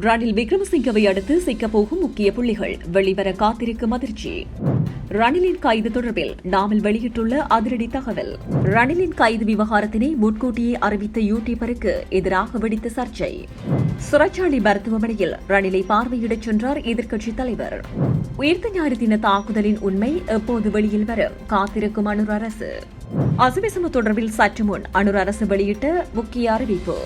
ரணில் விக்ரமசிங்கவை அடுத்து சிக்கப்போகும் முக்கிய புள்ளிகள். வெளிவர காத்திருக்கும் அதிர்ச்சி. ரணிலின் கைது தொடர்பில் நாமல் வெளியிட்டுள்ள அதிரடி தகவல். ரணிலின் கைது விவகாரத்தினை முன்கூட்டியே அறிவித்த யூடியூபருக்கு எதிராக வெடித்த சர்ச்சை. சிறைச்சாலை மருத்துவமனையில் ரணிலை பார்வையிடச் சென்றார் எதிர்க்கட்சித் தலைவர். உயிர்த்த ஞாயிறு தின தாக்குதலின் உண்மை எப்போது வெளியில் வரும் காத்திருக்கும் அனுர் அரசு. அசவிசம தொடர்பில் சற்று முன் அனுர் அரசு வெளியிட்ட முக்கிய அறிவிப்பு.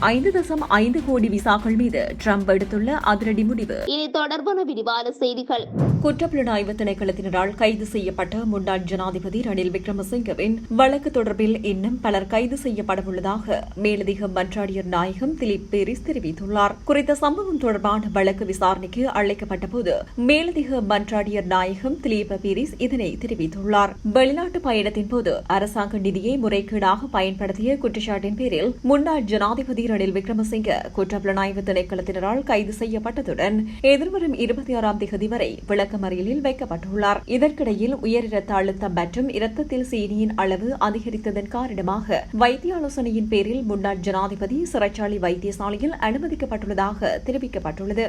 ஐந்து தசம் ஐந்து கோடி விசாக்கள் மீது ட்ரம்ப் எடுத்துள்ள அதிரடி முடிவு. இனி தொடர்பான விரிவான செய்திகள். குற்றப்புலனாய்வு திணைக்களத்தினரால் கைது செய்யப்பட்ட முன்னாள் ஜனாதிபதி ரணில் விக்ரமசிங்கவின் வழக்கு தொடர்பில் இன்னும் பலர் கைது செய்யப்படவுள்ளதாக மேலதிக மன்றாடியர் நாயகம் திலீப் பேரிஸ் தெரிவித்துள்ளார். குறித்த சம்பவம் தொடர்பான வழக்கு விசாரணைக்கு அழைக்கப்பட்ட போது மேலதிக மன்றாடியர் நாயகம் திலீப் பேரிஸ் இதனை தெரிவித்துள்ளார். வெளிநாட்டு பயணத்தின் போது அரசாங்க நிதியை முறைகேடாக பயன்படுத்திய குற்றச்சாட்டின் பேரில் முன்னாள் ஜனாதிபதி ரணில் விக்ரமசிங்க குற்றப்புலனாய்வு திணைக்களத்தினரால் கைது செய்யப்பட்டதுடன் எதிர்வரும் இருபத்தி ஆறாம் தேதி வரை விளக்கமறியலில் வைக்கப்பட்டுள்ளார். இதற்கிடையில் உயர் இரத்த அழுத்தம் மற்றும் இரத்தத்தில் சீனியின் அளவு அதிகரித்ததன் காரணமாக வைத்திய ஆலோசனையின் பேரில் முன்னாள் ஜனாதிபதி சிறைச்சாலை வைத்தியசாலையில் அனுமதிக்கப்பட்டுள்ளதாக தெரிவிக்கப்பட்டுள்ளது.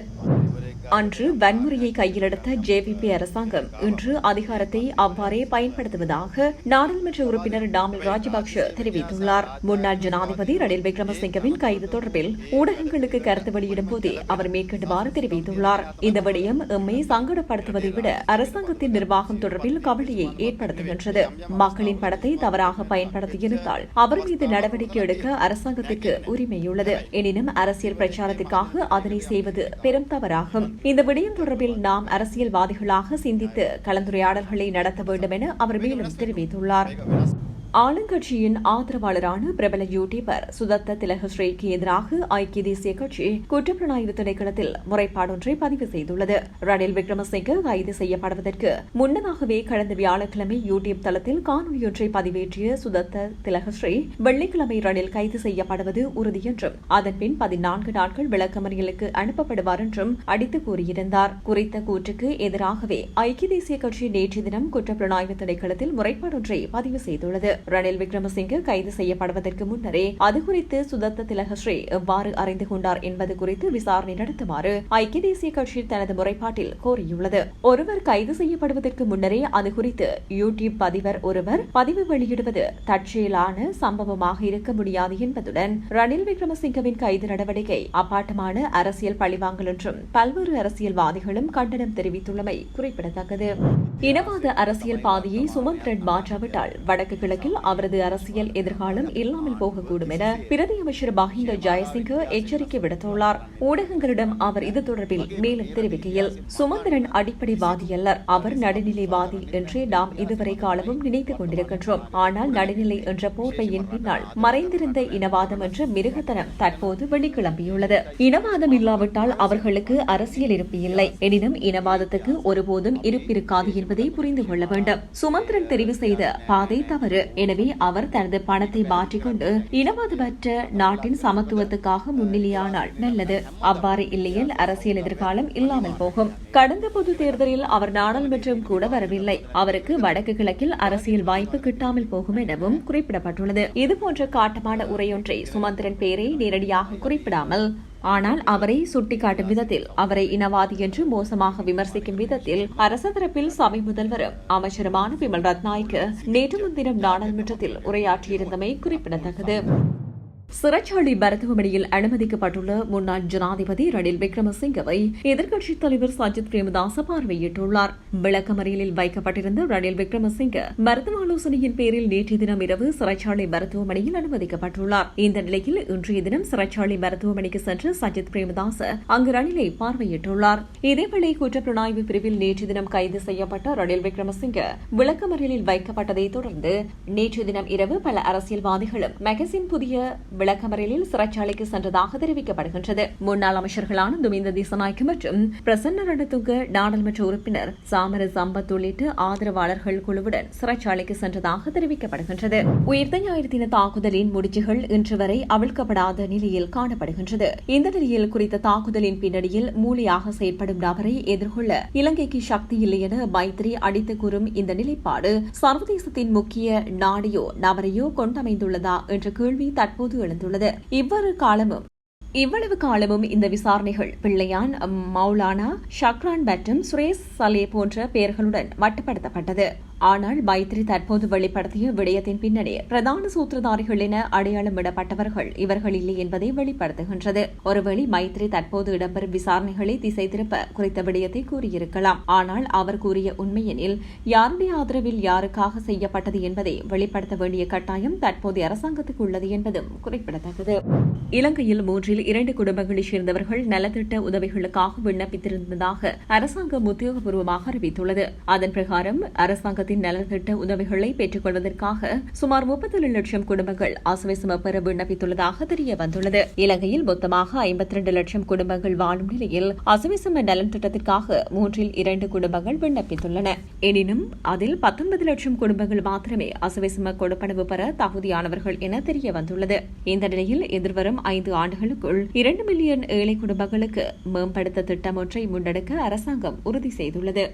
அன்று வன்முறையை கையிலெடுத்த ஜேபிபி அரசாங்கம் இன்று அதிகாரத்தை அவ்வாறே பயன்படுத்துவதாக நாடாளுமன்ற உறுப்பினர் டாமல் ராஜபக்ஷ தெரிவித்துள்ளார். முன்னாள் ஜனாதிபதி ரணில் விக்ரமசிங்கவின் கைது தொடர்பில் ஊடகங்களுக்கு கருத்து வெளியிடும் போதே அவர் மேற்கொண்டுமாறு தெரிவித்துள்ளார். இந்த விடயம் எம்மை சங்கடப்படுத்துவதை விட அரசாங்கத்தின் நிர்வாகம் தொடர்பில் கவலையை ஏற்படுத்துகின்றது. மக்களின் படத்தை தவறாக பயன்படுத்தியிருந்தால் அவர் மீது நடவடிக்கை எடுக்க அரசாங்கத்திற்கு உரிமையுள்ளது. எனினும் அரசியல் பிரச்சாரத்திற்காக அதனை செய்வது பெரும் தவறாகும். இந்த விடயம் தொடர்பில் நாம் அரசியல்வாதிகளாக சிந்தித்து கலந்துரையாடல்களை நடத்த வேண்டும் என அவர் மேலும் தெரிவித்துள்ளார். ஆளுங்கட்சியின் ஆதரவாளரான பிரபல யூடியூபர் சுதத்த திலகஸ்ரீக்கு எதிராக ஐக்கிய தேசிய கட்சி குற்றப்புலனாய்வு திணைக்களத்தில் முறைப்பாடொன்றை பதிவு செய்துள்ளது. ரணில் விக்ரமசிங்க கைது செய்யப்படுவதற்கு முன்னதாகவே கடந்த வியாழக்கிழமை யூடியூப் தளத்தில் காணொலியொன்றை பதிவேற்றிய சுதத்த திலகஸ்ரீ வெள்ளிக்கிழமை ரணில் கைது செய்யப்படுவது உறுதி என்றும் அதன்பின் பதினான்கு நாட்கள் விளக்கமறியலுக்கு அனுப்பப்படுவார் என்றும் அடித்து கூறியிருந்தார். குறித்த கூற்றுக்கு எதிராகவே ஐக்கிய தேசிய கட்சி நேற்று தினம் குற்றப்புலனாய்வு திணைக்களத்தில் முறைப்பாடொன்றை பதிவு செய்துள்ளது. ரணில் விக்ரமசிங்கே கைது செய்யப்படுவதற்கு முன்னரே அது குறித்து சுதத்த திலகஸ்ரீ எவ்வாறு அறிந்து கொண்டார் என்பது குறித்து விசாரணை நடத்துமாறு ஐக்கிய தேசிய கட்சி தனது முறைப்பாட்டில் கோரியுள்ளது. ஒருவர் கைது செய்யப்படுவதற்கு முன்னரே அது குறித்து யூடியூப் பதிவர் ஒருவர் பதிவு வெளியிடுவது தற்செயலான சம்பவமாக இருக்க முடியாது என்பதுடன் ரணில் விக்ரமசிங்கவின் கைது நடவடிக்கை அப்பாட்டமான அரசியல் பழிவாங்கல் என்றும் பல்வேறு அரசியல்வாதிகளும் கண்டனம் தெரிவித்துள்ளமை குறிப்பிடத்தக்கது. இனவாத அரசியல் பாதையை சுமந்திரன் மாற்றாவிட்டால் வடக்கு கிழக்கில் அவரது அரசியல் எதிர்காலம் இல்லாமல் போகக்கூடும் என பிரதி அமைச்சர் மஹிந்த ஜெயசிங்க எச்சரிக்கை விடுத்துள்ளார். ஊடகங்களிடம் அவர் இது தொடர்பில் மேலும் தெரிவிக்கையில் சுமந்திரன் அடிப்படைவாதி அல்லர். அவர் நடுநிலைவாதி என்றே நாம் இதுவரை காலமும் நினைத்துக் கொண்டிருக்கின்றோம். ஆனால் நடுநிலை என்ற போர்வையின் பின்னால் மறைந்திருந்த இனவாதம் என்ற மிருகத்தனம் தற்போது வெளிக்கிளம்பியுள்ளது இனவாதம் இல்லாவிட்டால் அவர்களுக்கு அரசியல் இருப்பு இல்லை. எனினும் இனவாதத்துக்கு ஒருபோதும் இருப்பிருக்காது என்பதை புரிந்து கொள்ள வேண்டும். சுமந்திரன் தெரிவு செய்த பாதை தவறு. எனவே அவர் தனது பணத்தை மாற்றிக்கொண்டு இனவாதமற்ற நாட்டின் சமத்துவத்துக்காக முன்னிலையானால் நல்லது. அவ்வாறு இல்லையேல் அரசியல் எதிர்காலம் இல்லாமல் போகும். கடந்த பொது தேர்தலில் அவர் நாடாளுமன்றம் கூட வரவில்லை. அவருக்கு வடக்கு கிழக்கில் அரசியல் வாய்ப்பு கிட்டாமல் போகும் எனவும் குறிப்பிடப்பட்டுள்ளது. இதுபோன்ற காட்டமான உரையொன்றை சுமந்திரன் பேரை நேரடியாக குறிப்பிடாமல் ஆனால் அவரை சுட்டிக்காட்டும் விதத்தில் அவரை இனவாதி என்று மோசமாக விமர்சிக்கும் விதத்தில் அரச தரப்பில் சபை முதல்வரும் அமைச்சருமான விமல் ரத்நாய்க்கு நேற்று முன்தினம் நாடாளுமன்றத்தில் உரையாற்றியிருந்தமை குறிப்பிடத்தக்கது. சிறைச்சாலை மருத்துவமனையில் அனுமதிக்கப்பட்டுள்ள முன்னாள் ஜனாதிபதி ரணில் விக்ரமசிங்கவை எதிர்க்கட்சித் தலைவர் சஜித் பிரேமதாச பார்வையிட்டுள்ளார். விளக்கமறியலில் வைக்கப்பட்டிருந்த ரணில் விக்ரமசிங்க மருத்துவ ஆலோசனையின் பேரில் நேற்றைய தினம் இரவு சிறைச்சாலை மருத்துவமனையில் அனுமதிக்கப்பட்டுள்ளார். இந்த நிலையில் இன்றைய தினம் சிறைச்சாலை மருத்துவமனைக்கு சென்ற சஜித் பிரேமதாச அங்கு ரணிலை பார்வையிட்டுள்ளார். இதேவேளை குற்றப்புலனாய்வு பிரிவில் நேற்று தினம் கைது செய்யப்பட்ட ரணில் விக்ரமசிங்க விளக்கமறியலில் வைக்கப்பட்டதை தொடர்ந்து நேற்று தினம் இரவு பல அரசியல்வாதிகளும் மெகசின் புதிய விளக்கமறியலில் சிறைச்சாலைக்கு சென்றதாக தெரிவிக்கப்படுகின்றது. முன்னாள் அமைச்சர்களான துமிந்த திசநாய்க்கு மற்றும் பிரசன்ன ரணதுங்க நாடாளுமன்ற உறுப்பினர் சாமர சம்பத் உள்ளிட்ட ஆதரவாளர்கள் குழுவுடன் சிறைச்சாலைக்கு சென்றதாக தெரிவிக்கப்படுகின்றது. உயிர்த்த ஞாயிறு தின தாக்குதலின் முடிச்சுகள் இன்று வரை அவிழ்க்கப்படாத நிலையில் காணப்படுகின்றது. இந்த நிலையில் குறித்த தாக்குதலின் பின்னணியில் மூலியாக செயற்படும் நபரை எதிர்கொள்ள இலங்கைக்கு சக்தி இல்லை என மைத்ரி அடித்து கூறும் இந்த நிலைப்பாடு சர்வதேசத்தின் முக்கிய நாடையோ நபரையோ கொண்டமைந்துள்ளதா என்ற கேள்வி தற்போது எழுந்துள்ளது. இவ்வாறு காலமும் இவ்வளவு காலமும் இந்த விசாரணைகள் பிள்ளையான் மௌலானா ஷக்ரான் மற்றும் சுரேஷ் சலே போன்ற பெயர்களுடன் மட்டுப்படுத்தப்பட்டது. ஆனால் மைத்ரி தற்போது வெளிப்படுத்திய விடயத்தின் பின்னணி பிரதான சூத்திரதாரிகள் என அடையாளமிடப்பட்டவர்கள் இவர்கள் இல்லை என்பதை வெளிப்படுத்துகின்றது. ஒருவேளை மைத்ரி தற்போது இடம்பெறும் விசாரணைகளை திசை திருப்ப குறித்த விடயத்தை கூறியிருக்கலாம். ஆனால் அவர் கூறிய உண்மையெனில் யாருடைய ஆதரவில் யாருக்காக செய்யப்பட்டது என்பதை வெளிப்படுத்த வேண்டிய கட்டாயம் தற்போதைய அரசாங்கத்துக்கு உள்ளது என்பதும் குறிப்பிடத்தக்கது. இலங்கையில் மூன்றில் இரண்டு குடும்பங்களைச் சேர்ந்தவர்கள் நலத்திட்ட உதவிகளுக்காக விண்ணப்பித்திருந்ததாக அரசாங்கம் உத்தியோகபூர்வமாக அறிவித்துள்ளது. அதன் பிரகாரம் அரசாங்கத்தின் நலத்திட்ட உதவிகளை பெற்றுக் கொள்வதற்காக சுமார் முப்பத்தி லட்சம் குடும்பங்கள் ஆசவேசம பெற விண்ணப்பித்துள்ளதாக தெரிய வந்துள்ளது. இலங்கையில் மொத்தமாக ஐம்பத்தி இரண்டு லட்சம் குடும்பங்கள் வாழும் நிலையில் அசவேசம நலன் திட்டத்திற்காக மூன்றில் இரண்டு குடும்பங்கள் விண்ணப்பித்துள்ளன. எனினும் அதில் பத்தொன்பது லட்சம் குடும்பங்கள் மாத்திரமே அசவேசம கொடுப்பனவு பெற தகுதியானவர்கள் என தெரிய வந்துள்ளது. இந்த நிலையில் எதிர்வரும் ஐந்து ஆண்டுகளுக்குள் இரண்டு மில்லியன் ஏழை குடும்பங்களுக்கு மேம்படுத்த திட்டம் ஒன்றை முன்னெடுக்க அரசாங்கம் உறுதி செய்துள்ளது.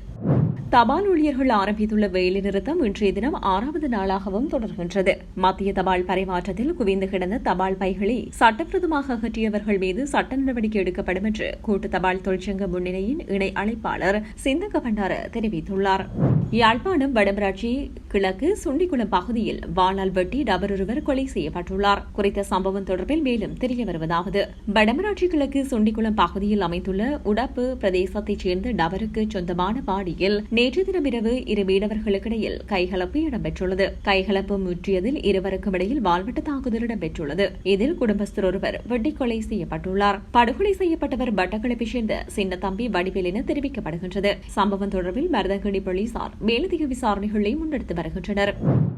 தபால் ஊழியர்கள் ஆரம்பித்துள்ள வேலை நிறுத்தம் இன்றைய தினம் ஆறாவது நாளாகவும் தொடர்கின்றது. மத்திய தபால் பரிமாற்றத்தில் குவிந்து கிடந்த தபால் பைகளை சட்டவிரோதமாக அகற்றியவர்கள் மீது சட்ட நடவடிக்கை எடுக்கப்படும் என்று கூட்டு தபால் தொழிற்சங்க முன்னணியின் இணை அழைப்பாளர் சிந்தக பண்டார தெரிவித்துள்ளார். யாழ்ப்பாணம் வடமராட்சி கிழக்கு சுண்டிக்குளம் பகுதியில் வாளால் வெட்டி நபர் ஒருவர் கொலை செய்யப்பட்டுள்ளார். குறித்த சம்பவம் தொடர்பில் மேலும் தெரிய வருவதாவது. வடமராட்சி கிழக்கு சுண்டிக்குளம் பகுதியில் அமைந்துள்ள உடப்பு பிரதேசத்தைச் சேர்ந்த நபருக்கு சொந்தமான பாடியில் நேற்று தினமிரவு இரு மீனவர்களுக்கிடையில் கைகலப்பு இடம்பெற்றுள்ளது. கைகலப்பு முற்றியதில் இருவருக்கும் இடையில் வாழ்வெட்டு தாக்குதல் இடம்பெற்றுள்ளது. இதில் குடும்பஸ்தர் ஒருவர் வெட்டிக் கொலை செய்யப்பட்டுள்ளார். படுகொலை செய்யப்பட்டவர் பட்டக்களப்பை சேர்ந்த சின்னத்தம்பி வடிவேல் என தெரிவிக்கப்படுகின்றது. சம்பவம் தொடர்பில் மருதங்கணி போலீசார் மேலதிக விசாரணைகளை முன்னெடுத்து வருகின்றனர்.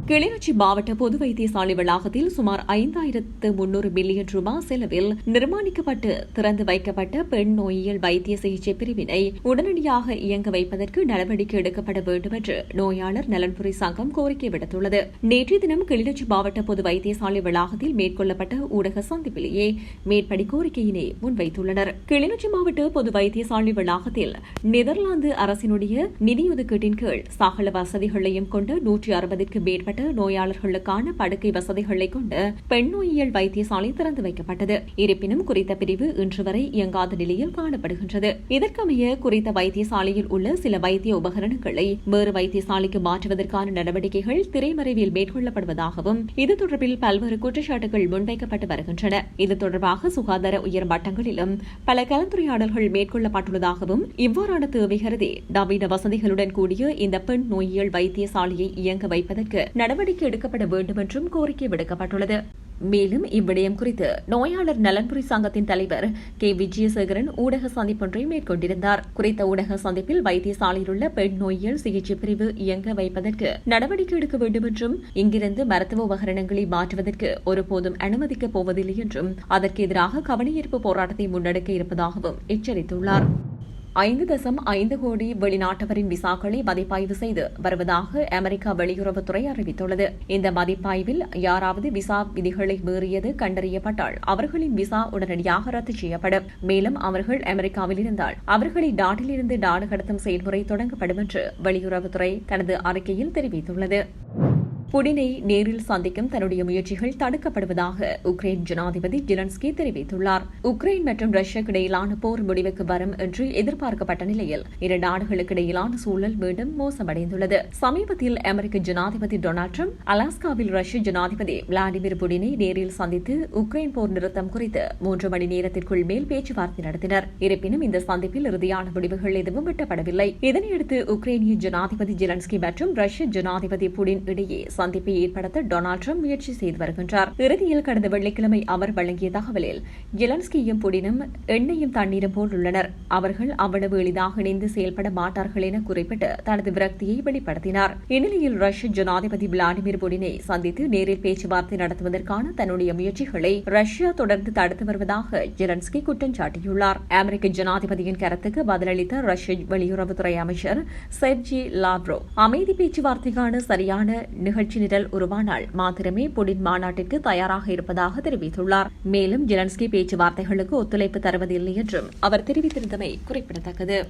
கிளிநொச்சி மாவட்ட பொது வைத்தியசாலை வளாகத்தில் சுமார் ஐந்தாயிரத்து முன்னூறு மில்லியன் ரூபாய் செலவில் நிர்மாணிக்கப்பட்டு திறந்து வைக்கப்பட்ட பெண் நோயியல் வைத்திய சிகிச்சை பிரிவினை உடனடியாக இயங்க வைப்பதற்கு நடவடிக்கை எடுக்கப்பட வேண்டும் என்று நோயாளர் நலன்புரி சங்கம் கோரிக்கை விடுத்துள்ளது. நேற்றைய தினம் கிளிநொச்சி மாவட்ட பொது வைத்தியசாலை வளாகத்தில் மேற்கொள்ளப்பட்ட ஊடக சந்திப்பிலேயே மேற்படி கோரிக்கையினை முன்வைத்துள்ளனர். கிளிநொச்சி மாவட்ட பொது வைத்தியசாலை வளாகத்தில் நெதர்லாந்து அரசினுடைய நிதியொதுக்கீட்டின் கீழ் சகல வசதிகளையும் கொண்ட நூற்றி அறுபதுக்கு மேற்பட்ட நோயாளர்களுக்கான படுக்கை வசதிகளை கொண்ட பெண் நோயியல் வைத்தியசாலை திறந்து வைக்கப்பட்டது. இருப்பினும் குறித்த பிரிவு இன்று வரை இயங்காத நிலையில் காணப்படுகின்றது. இதற்கமைய குறித்த வைத்தியசாலையில் உள்ள சில வைத்திய உபகரணங்களை வேறு வைத்தியசாலைக்கு மாற்றுவதற்கான நடவடிக்கைகள் திரைமறைவில் மேற்கொள்ளப்படுவதாகவும் இது தொடர்பில் பல்வேறு குற்றச்சாட்டுகள் முன்வைக்கப்பட்டு வருகின்றன. இது தொடர்பாக சுகாதார உயர் மட்டங்களிலும் பல கலந்துரையாடல்கள் மேற்கொள்ளப்பட்டுள்ளதாகவும் இவ்வாறான தேவை கருதி நவீன வசதிகளுடன் கூடிய இந்த பெண் நோயியல் வைத்தியசாலையை இயங்க வைப்பதற்கு நடவடிக்கை எடுக்கப்பட வேண்டும் என்றும் கோரிக்கை விடுக்கப்பட்டுள்ளது. மேலும் இவ்விடயம் குறித்து நோயாளர் நலன்புரி சங்கத்தின் தலைவர் கே. விஜயசேகரன் ஊடக சந்திப்பொன்றை மேற்கொண்டிருந்தார். குறித்த ஊடக சந்திப்பில் வைத்தியசாலையில் உள்ள பெண் நோயியல் சிகிச்சை பிரிவு இயங்க வைப்பதற்கு நடவடிக்கை எடுக்க வேண்டும் என்றும் இங்கிருந்து மருத்துவ உபகரணங்களை மாற்றுவதற்கு ஒருபோதும் அனுமதிக்கப் போவதில்லை என்றும் அதற்கு எதிராக கவனஈர்ப்பு போராட்டத்தை முன்னெடுக்க இருப்பதாகவும் எச்சரித்துள்ளார். ஐந்து தசம் ஐந்து கோடி வெளிநாட்டவரின் விசாக்களை மதிப்பாய்வு செய்து வருவதாக அமெரிக்கா வெளியுறவுத்துறை அறிவித்துள்ளது. இந்த மதிப்பாய்வில் யாராவது விசா விதிகளை மீறியது கண்டறியப்பட்டால் அவர்களின் விசா உடனடியாக ரத்து செய்யப்படும். மேலும் அவர்கள் அமெரிக்காவில் இருந்தால் அவர்களை நாட்டிலிருந்து நாடு கடத்தும் செயல்முறை தொடங்கப்படும் என்று வெளியுறவுத்துறை தனது அறிக்கையில் தெரிவித்துள்ளது. புடினை நேரில் சந்திக்கும் தன்னுடைய முயற்சிகள் தடுக்கப்படுவதாக உக்ரைன் ஜனாதிபதி ஜிலன்ஸ்கி தெரிவித்துள்ளார். உக்ரைன் மற்றும் ரஷ்யாக்கு இடையிலான போர் முடிவுக்கு வரும் என்று எதிர்பார்க்கப்பட்ட நிலையில் இரு நாடுகளுக்கு இடையிலான சூழல் மீண்டும் மோசமடைந்துள்ளது. சமீபத்தில் அமெரிக்க ஜனாதிபதி டொனால்ட் ட்ரம்ப் அலாஸ்காவில் ரஷ்ய ஜனாதிபதி விளாடிமிர் புடினை நேரில் சந்தித்து உக்ரைன் போர் நிறுத்தம் குறித்து மூன்று மணி நேரத்திற்குள் மேல் பேச்சுவார்த்தை நடத்தினர். இருப்பினும் இந்த சந்திப்பில் இறுதியான முடிவுகள் எதுவும் எட்டப்படவில்லை. இதனையடுத்து உக்ரைனிய ஜனாதிபதி ஜெலன்ஸ்கி மற்றும் ரஷ்ய ஜனாதிபதி புடின் இடையே சந்திப்பை ஏற்படுத்த டொனால்ட் ட்ரம்ப் முயற்சி செய்து வருகின்றார். இறுதியில் கடந்த வெள்ளிக்கிழமை அவர் வழங்கிய தகவலில் ஜெலன்ஸ்கியும் புடினும் எண்ணெயும் தண்ணீரும் போல் உள்ளனர் அவர்கள் அவ்வளவு எளிதாக இணைந்து செயல்பட மாட்டார்கள் என குறிப்பிட்டு தனது விரக்தியை வெளிப்படுத்தினார். இந்நிலையில் ரஷ்ய ஜனாதிபதி விளாடிமிர் புடினை சந்தித்து நேரில் பேச்சுவார்த்தை நடத்துவதற்கான தன்னுடைய முயற்சிகளை ரஷ்யா தொடர்ந்து தடுத்து வருவதாக ஜெலன்ஸ்கி குற்றம் சாட்டியுள்ளார். அமெரிக்க ஜனாதிபதியின் கருத்துக்கு பதிலளித்த ரஷ்ய வெளியுறவுத்துறை அமைச்சர் செர்ஜி லாவ்ரோ அமைதி பேச்சுவார்த்தைக்கான சரியான நிகழ்ச்சி நிரல் உருவானால் மாத்திரமே புடின் மாநாட்டிற்கு தயாராக இருப்பதாக தெரிவித்துள்ளார். மேலும் ஜெலன்ஸ்கி பேச்சுவார்த்தைகளுக்கு ஒத்துழைப்பு தருவதில்லை என்றும் அவர் தெரிவித்திருந்தமை குறிப்பிடத்தக்கது.